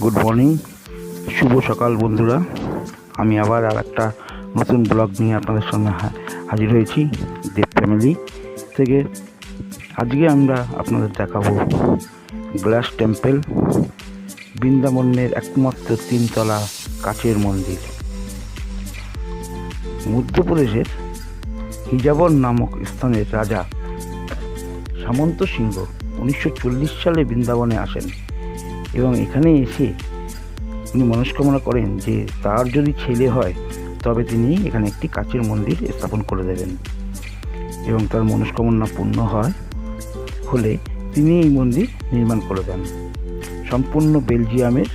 Good morning শুভ সকাল, বন্ধুরা। আমি আবার আর একটা নতুন ব্লগ নিয়ে আপনাদের হা- হাজির হয়েছি, দেব ফ্যামিলি থেকে। আজকে আমরা আপনাদের দেখাবো গ্লাস টেম্পল বৃন্দাবনের একমাত্র তিনতলা কাচের মন্দির। মধ্যপ্রদেশের হিজাবর নামক স্থানের রাজা সামন্ত সিংহ উনিশশো চল্লিশ সালে বৃন্দাবনে আসেন। এবং এখানে এসে উনি মনস্কামনা করেন যে তার যদি ছেলে হয়, তবে তিনি এখানে একটি কাচের মন্দির স্থাপন করে দেবেন। এবং তার মনস্কামনা পূর্ণ হয়, হলে তিনি এই মন্দির নির্মাণ করে দেন। সম্পূর্ণ বেলজিয়ামের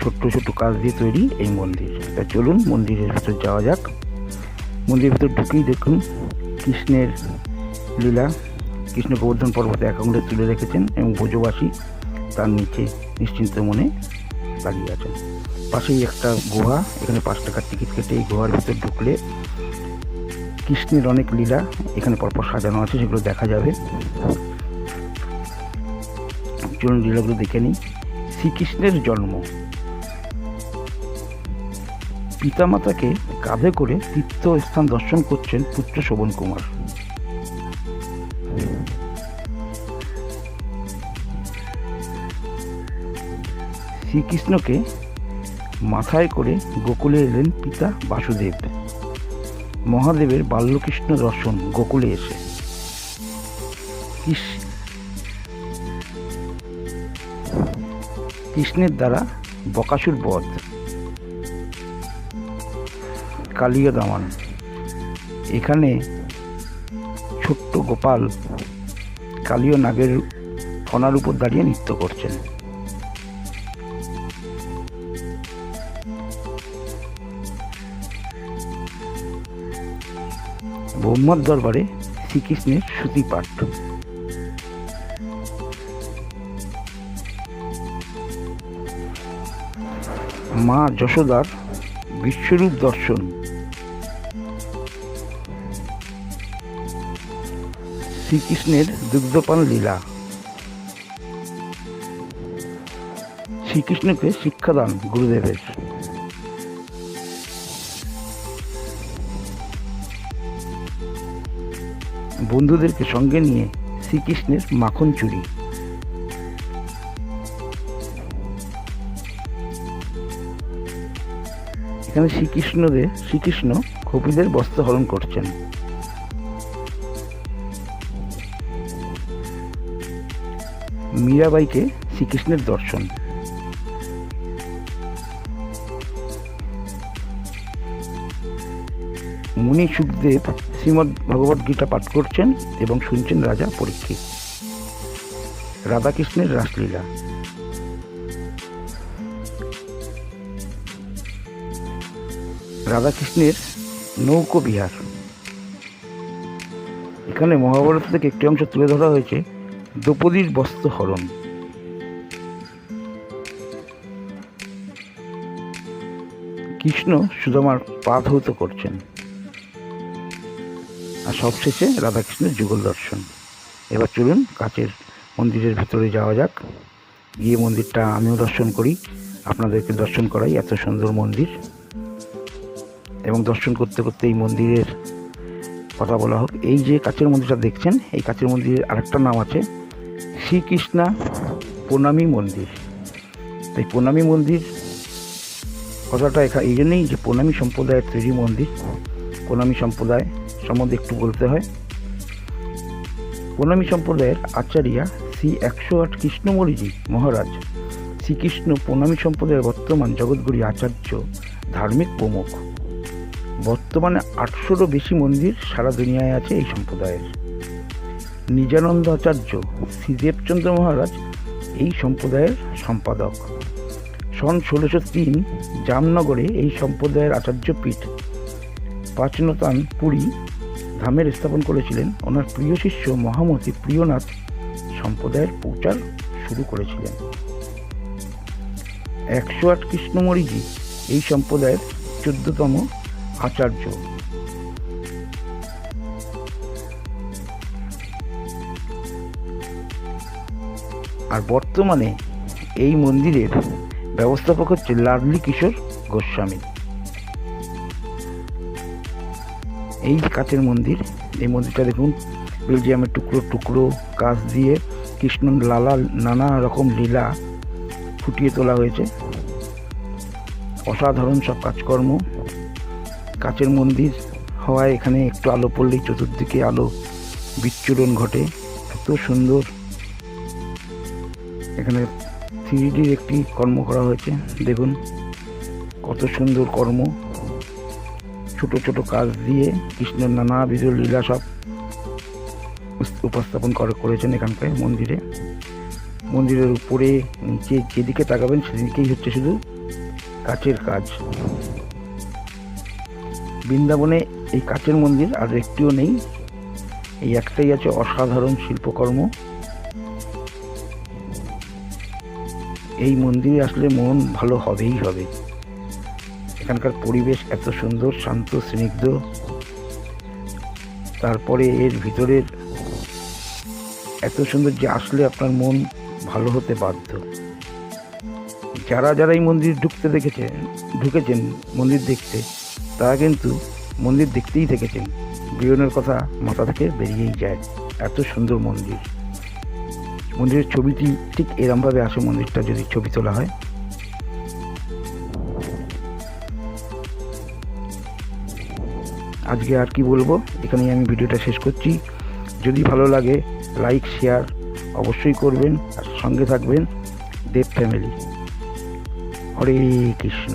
ছোট্ট ছোট্ট কাজ দিয়ে তৈরি এই মন্দির। তাই চলুন মন্দিরের ভিতর যাওয়া যাক। মন্দিরের ভিতর ঢুকেই দেখুন কৃষ্ণের লীলা। কৃষ্ণ গোবর্ধন পর্বতে এক আঙুলে তুলে রেখেছেন এবং ব্রজবাসী তার নিচে নিশ্চিন্ত মনে দাঁড়িয়ে আছেন। পাশেই একটা গুহা, এখানে পাঁচ টাকার টিকিট কেটে এই গুহার ভিতর ঢুকলে কৃষ্ণের অনেক লীলা এখানে পরপর সাজানো আছে, সেগুলো দেখা যাবে। চলুন লীলাগুলো দেখে নিই। শ্রীকৃষ্ণের জন্ম। পিতামাতাকে কাঁধে করে তীর্থস্থান দর্শন করছেন পুত্র শোভন কুমার শ্রীকৃষ্ণকে মাথায় করে গোকুলে এলেন পিতা বাসুদেব। মহাদেবের বাল্যকৃষ্ণ দর্শন, গোকুলে এসে। কৃষ- কৃষ্ণের দ্বারা বকাসুর বধ। কালিয়া দামান এখানে ছোট্ট গোপাল কালীয় নাগের ফনার উপর দাঁড়িয়ে নৃত্য করছেন। ব্রহ্মার দরবারে শ্রীকৃষ্ণের শ্রুতি পাঠ। মা যশোদার বিশ্বরূপ দর্শন। শ্রীকৃষ্ণের দুগ্ধপান লীলা। শ্রীকৃষ্ণকে শিক্ষাদান গুরুদেবের। বন্ধুদেরকে সঙ্গে নিয়ে শ্রীকৃষ্ণের মাখন চুরি। এখানে শ্রীকৃষ্ণদের শ্রীকৃষ্ণ কপিদের বস্ত্র হরণ করছেন। মীরাবাইকে শ্রীকৃষ্ণের দর্শন। মুনি সুখদেব শ্রীমদ্ ভগবত গীতা পাঠ করছেন এবং শুনছেন রাজা পরীক্ষিত রাধাকৃষ্ণের রাসলীলা। রাধাকৃষ্ণের নৌকো বিহার। এখানে মহাভারত থেকে একটি অংশ তুলে ধরা হয়েছে দ্রৌপদীর বস্ত্র হরণ। কৃষ্ণ সুদামার পা ধৌত করছেন। আর সবশেষে রাধাকৃষ্ণের যুগল দর্শন। এবার চলুন কাচের মন্দিরের ভিতরে যাওয়া যাক। গিয়ে মন্দিরটা আমিও দর্শন করি। আপনাদেরকে দর্শন করাই এত সুন্দর মন্দির। এবং দর্শন করতে করতে এই মন্দিরের কথা বলা হোক। এই যে কাচের মন্দিরটা দেখছেন, এই কাচের মন্দিরের আরেকটা নাম আছে শ্রীকৃষ্ণা প্রণামী মন্দির। তাই প্রণামী মন্দির কথাটা এখানে এই জন্যই যে প্রণামী সম্প্রদায়ের তৈরি মন্দির, প্রণামী সম্প্রদায়। সম্বন্ধে একটু বলতে হয়। প্রণামী সম্প্রদায়ের আচার্যা শ্রী একশো আট কৃষ্ণমরিজি মহারাজ শ্রীকৃষ্ণ প্রণামী সম্প্রদায়ের বর্তমান জগৎগুরি আচার্য ধার্মিক প্রমুখ। বর্তমানে আটশোরও বেশি মন্দির সারা দুনিয়ায় আছে এই সম্প্রদায়ের। নিজানন্দ আচার্য শ্রীদেবচন্দ্র মহারাজ এই সম্প্রদায়ের সম্পাদক। সন ষোলোশো তিন জামনগরে এই সম্প্রদায়ের আচার্যপীঠ। প্রাচীনতান পুরী ধামের স্থাপন করেছিলেন ওনার প্রিয় শিষ্য মহামতি প্রিয়নাথ সম্প্রদায়ের প্রচার শুরু করেছিলেন। একশো আট কৃষ্ণমরিজি এই সম্প্রদায়ের চোদ্দতম আচার্য। আর বর্তমানে এই মন্দিরের ব্যবস্থাপক হচ্ছে লাডলি কিশোর গোস্বামী। এই যে কাচের মন্দির, এই মন্দিরটা দেখুন, বেলজিয়ামের টুকরো টুকরো কাঁচ দিয়ে কৃষ্ণ লালা, নানা রকম লীলা ফুটিয়ে তোলা হয়েছে। অসাধারণ সব কাজকর্ম। কাচের মন্দির হওয়ায় এখানে একটু আলো পড়লেই চতুর্দিকে আলো বিচ্ছুরণ ঘটে। এত সুন্দর। এখানে থ্রি ডির একটি কর্ম করা হয়েছে। দেখুন, কত সুন্দর কর্ম। ছোট ছোট কাজ দিয়ে কৃষ্ণের নানা নানাবিধ লীলা সব উপস্থাপন করে করেছেন এখানকার মন্দিরে। মন্দিরের উপরে নিচে যেদিকে তাকাবেন সেদিকেই হচ্ছে শুধু কাচের কাজ। বৃন্দাবনে এই কাচের মন্দির আর একটিও নেই। এই একটাই আছে অসাধারণ শিল্পকর্ম। এই মন্দিরে আসলে মন ভালো হবেই হবে। এখানকার পরিবেশ এত সুন্দর, শান্ত, স্নিগ্ধ। তারপরে এর ভিতরের এত সুন্দর যে আসলে আপনার মন ভালো হতে বাধ্য। যারা যারা এই মন্দির ঢুকতে দেখেছে, ঢুকেছেন, মন্দির দেখতে, তারা কিন্তু মন্দির দেখতেই থেকেছেন। বিয়নের কথা মাথা থেকে বেরিয়েই যায়। এত সুন্দর মন্দির। মন্দিরের ছবিটি ঠিক এরমভাবে আসে মন্দিরটা যদি ছবি তোলা হয়। আজকে আর কি বলব? এখানেই আমি ভিডিওটা শেষ করছি। যদি ভালো লাগে লাইক শেয়ার অবশ্যই করবেন। আর সঙ্গে থাকবেন দেব ফ্যামিলি হরে কৃষ্ণ।